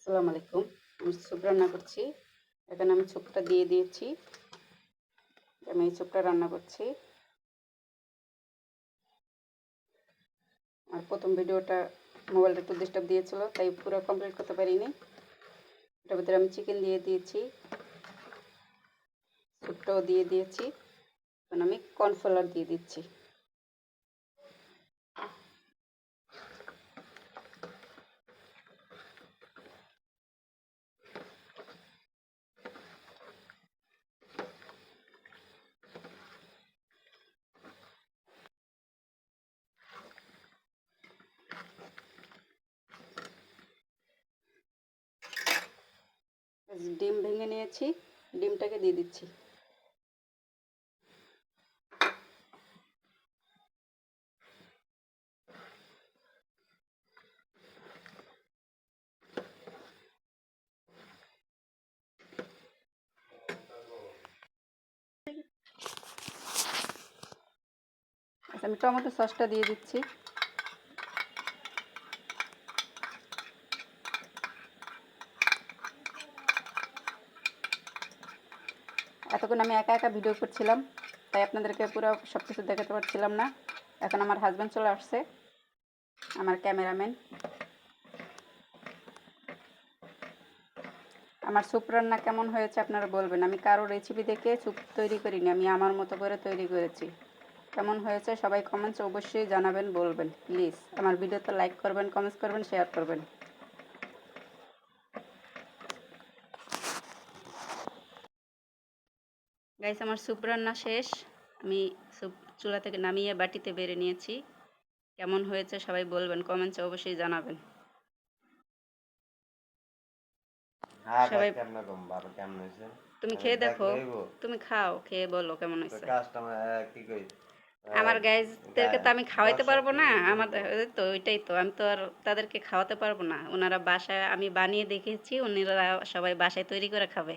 আসসালামু আলাইকুম। আমি স্যুপ রান্না করছি। এখানে আমি স্যুপটা দিয়ে দিয়েছি। আমি এই স্যুপটা রান্না করছি। আর প্রথম ভিডিওটা মোবাইলটা একটু ডিস্টার্ব দিয়েছিল, তাই পুরো কমপ্লিট করতে পারিনি। এটার ভিতরে আমি চিকেন দিয়ে দিয়েছি। স্যুপটাও দিয়ে দিয়েছি। এখন আমি কর্নফ্লাওয়ার দিয়ে দিচ্ছি। ডিম ভেঙে নিয়েছি ডিমটাকে দিয়ে দিচ্ছি। আচ্ছা আমি টমেটো সসটা দিয়ে দিচ্ছি। এতক্ষণ আমি একা একা ভিডিও করছিলাম, তাই আপনাদেরকে পুরো সব কিছু দেখাতে পারছিলাম না। এখন আমার হাজব্যান্ড চলে আসছে, আমার ক্যামেরাম্যান আমার স্যুপ রান্না কেমন হয়েছে আপনারা বলবেন? আমি কারও রেসিপি দেখে স্যুপ তৈরি করিনি, আমি আমার মতো করে তৈরি করেছি। কেমন হয়েছে সবাই কমেন্টস অবশ্যই জানাবেন, বলবেন। প্লিজ আমার ভিডিওতে লাইক করবেন কমেন্টস করবেন শেয়ার করবেন। গাইস আমার স্যুপ রান্না শেষ। আমি স্যুপ চুলা থেকে নামিয়ে বাটিতে বেড়ে নিয়েছি। কেমন হয়েছে সবাই বলবেন কমেন্টসে অবশ্যই জানাবেন। হ্যাঁ সবাই- তুমি খেয়ে দেখো তুমি খাও খেয়ে বলো কেমন হয়েছে। আমার গাইজদেরকে তো আমি খাওয়াইতে পারব না। আমার তো ওইটাই তো। আমি তো আর তাদেরকে খাওয়াতে পারব না। ওনারা বাসায় আমি বানিয়ে দেখেছি ওনারা সবাই বাসায় তৈরি করে খাবে।